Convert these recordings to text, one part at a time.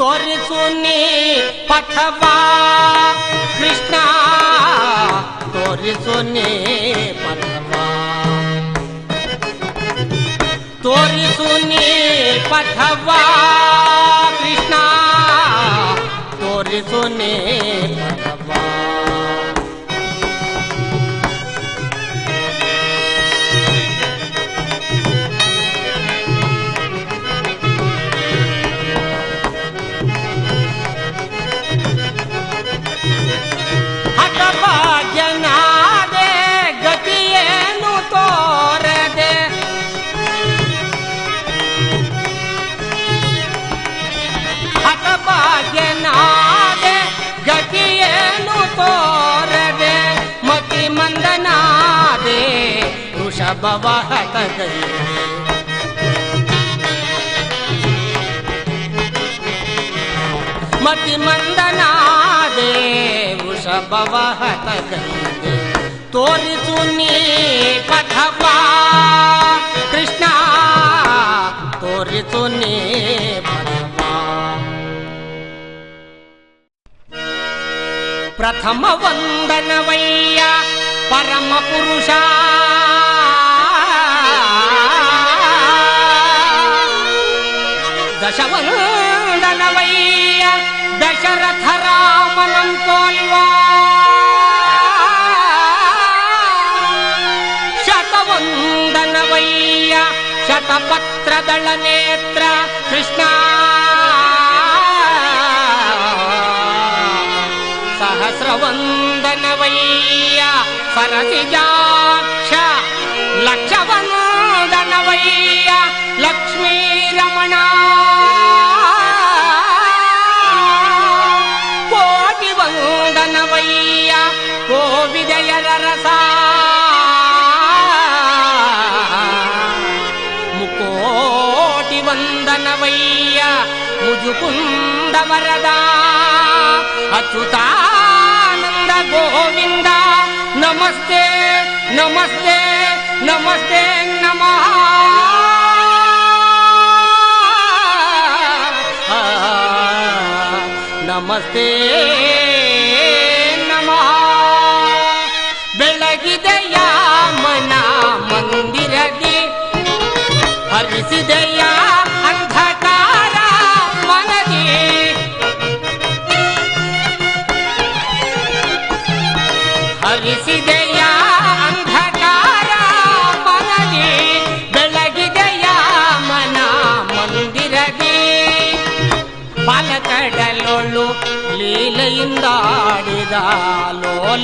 तोर सुने पठवा। कृष्णा तोर सुने पठवा। तोर सुने पठवा। नभव हत गए मति मंदना दे वृषभव हत गए तोरी सुनी पथवा कृष्णा तोरी सुनी प्रथम वंदन वैया परम पुरुषा దశవరుడనవయ్య దశరథ రామనం తోల్వా. శతవందనవయ్య శతపత్రదళ నేత్ర కృష్ణ. సహస్రవందనవయ్య సరసిజా ಮುಜುಕುಂದ ವರದ ಅಚ್ಯುತಾನಂದ ಗೋವಿಂದ. ನಮಸ್ತೆ ನಮಸ್ತೆ ನಮಸ್ತೆ ನಮಃ. ನಮಸ್ತೆ.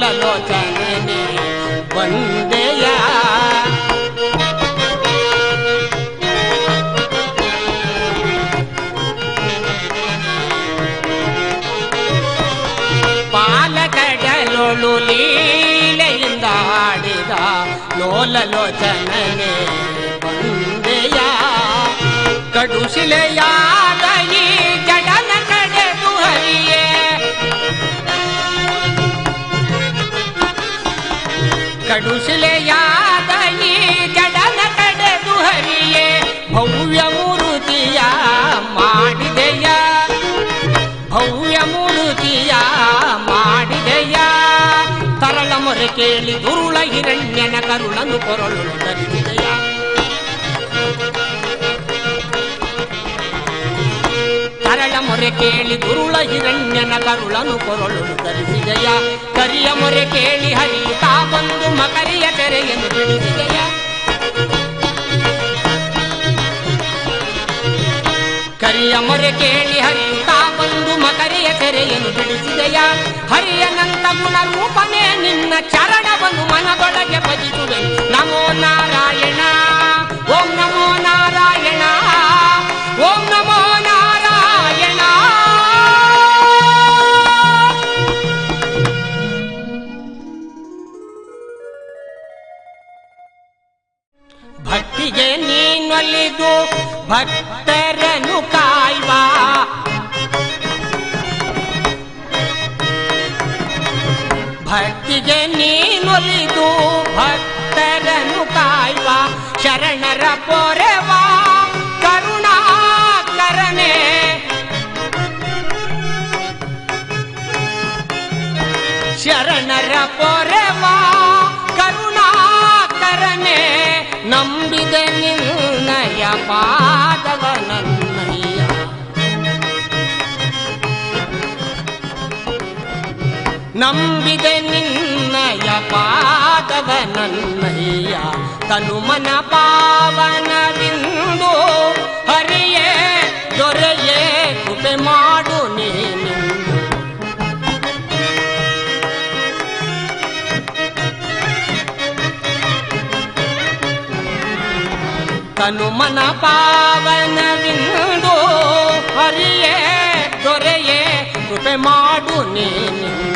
ಲೋಲಲೋಚನೆ ಬಂದೆಯ? ಪಾಲಕಡಲೊಳು ಲೀಲೆಯಿಂದಾಡಿದ ಲೋಲಲೋಚನೆ ಬಂದೆಯ? ಕಡುಶಿಲೆಯಾದ ಕಡುಶಿಲೆಯಾದ ಈ ಜಡನ ಕಡೆದು ಹರಿಯೇ ಭವ್ಯ ಮೂರುತಿಯ ಮಾಡಿದೆಯ. ಭವ್ಯ ಮೂರುತಿಯ ಮಾಡಿದೆಯ. ತರಳ ಮೊರೆ ಕೇಳಿ ದುರುಳ ಹಿರಣ್ಯನ ಕರುಳನು ಕೊರಳು ಧರಿಸಿದೆಯ ಮೊರೆ ಕೇಳಿ ಗುರುಳ ಹಿರಣ್ಯನ ಕರುಳನು ಕೊರಳು ಧರಿಸಿದೆಯ ಕರಿಯ ಮೊರೆ ಕೇಳಿ ಹರಿಯುತ್ತಾ ಬಂದು ಮಕರಿಯ ತೆರೆಯನ್ನು ಬಿಡಿಸಿದೆಯ. ಕರಿಯ ಮೊರೆ ಕೇಳಿ ಹರಿಯುತ್ತಾ ಬಂದು ಮಕರಿಯ ತೆರೆಯನ್ನು ಬಿಡಿಸಿದೆಯ. ಹರಿಯನಂತ ಗುಣ ರೂಪನೇ ನಿನ್ನ ಚರಣವನ್ನು ಮನದೊಳಗೆ ಭಜಿಸುವೆ ನಮೋ ನಾರಾಯಣ, ಓಂ ನಮೋ ನಾರಾಯಣ. ಭಕ್ತರನು ಕಾಯ್ವಾ. ಭಕ್ತಿಗೆ ನೀನೊಲಿದು ಭಕ್ತರನು ಕಾಯ್ವಾ. ಶರಣರ ಪೊರೆವಾ ಕರುಣಾಕರಣೆ ಶರಣರ ಪೊರೆವಾ ಕರುಣಾಕರಣೆ ನಂಬಿದ ನಿನ್ನಯ ಪಾ ನಂಬಿದೆ ನಿನ್ನಯ ಪಾದವ ನನ್ನಯ್ಯ. ತನುಮನ ಪಾವನವಿಂದು ಹರಿಯೇ, ದೊರೆಯೇ, ಕೃಪೆ ಮಾಡು ನೀನು ತನುಮನ ಪಾವನವಿಂದು ಹರಿಯೇ, ದೊರೆಯೇ, ಕೃಪೆ ಮಾಡು ನೀನು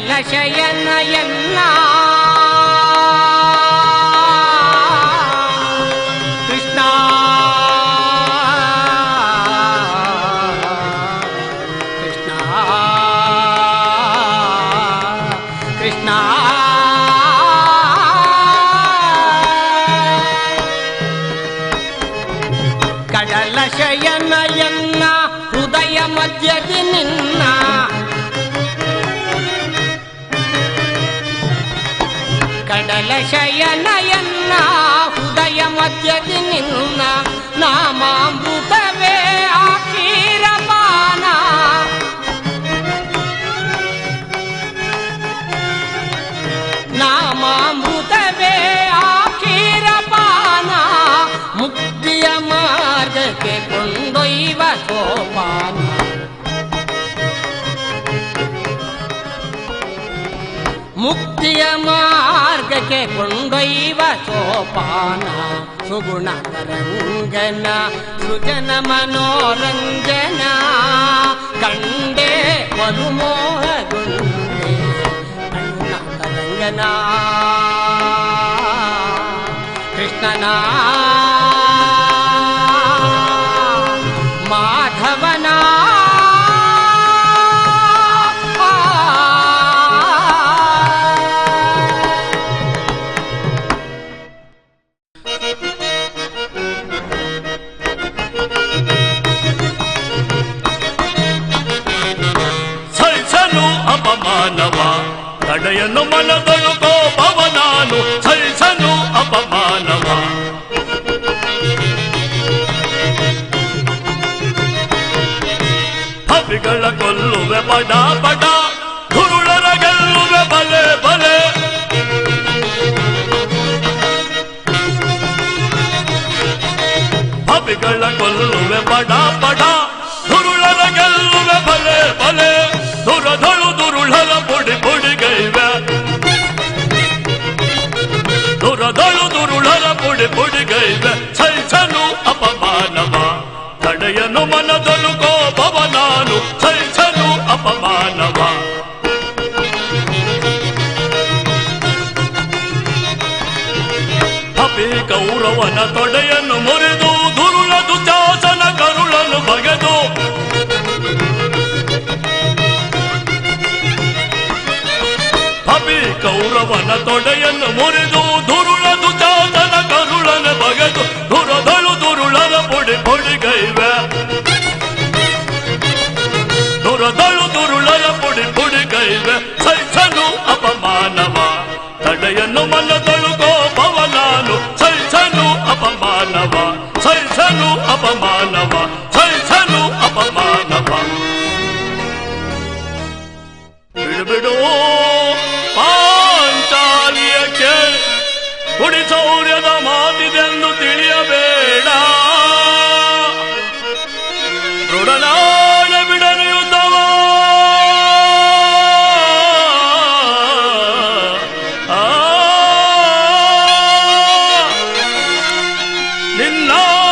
జలశయనయన్నా శయనయన్నా హృదయ మధ్యకి నిన్న నామామృత ಮುಕ್ತಿಯ ಮಾರ್ಗಕ್ಕೆ ಕೊಂಡೊಯ್ವ ಸೋಪಾನ ಸುಗುಣ ರಂಜನ ಸೃಜನ ಮನೋರಂಜನ ಕಂಡೆ ಮರುಮೋಹಗೊಂಡೆ ಕಣ್ಣ ತರಂಗನ ಕೃಷ್ಣನ దయను మనదనుకో పవనాను చల్సను అపమానమా? పవిగళ కొల్లువె పడా పడ ದುರುಳರ ಬುಡಿ ಬುಡಿಗೈದ ಸೈಸನು ಅಪಮಾನವ. ತಡೆಯನು ಮನದಲು ಕೋಪವ ನಾನು ಸೈಸನು ಅಪಮಾನವ. ಹಬಿ ಕೌರವನ ತೊಡೆಯನ್ನು ಮುರಿದು ದುರುಳದು ಚಾಸನ ಕರುಳನ್ನು ಬಗೆದು. ಹಬಿ ಕೌರವನ ತೊಡೆಯನ್ನು ಮುರಿದು ಪುಡಿ ಪುಡಿಗೈವೆ ದುರದಳು ದುರುಳರ ಪುಡಿ ಪುಡಿಗೈವೆ ಸೈಸನು ಅಪಮಾನವ ತಡೆಯನ್ನು ಮನದಳು ಕೋಪವ ನಾನು ಸೈಸನು ಅಪಮಾನವ ಸೈಸನು ಅಪಮಾನವ ಸೈಸನು ಅಪಮಾನವ ಬಿಡು ಬಿಡು ಪಾಂಚಾಲಿಯ ಕೇಳಿ No.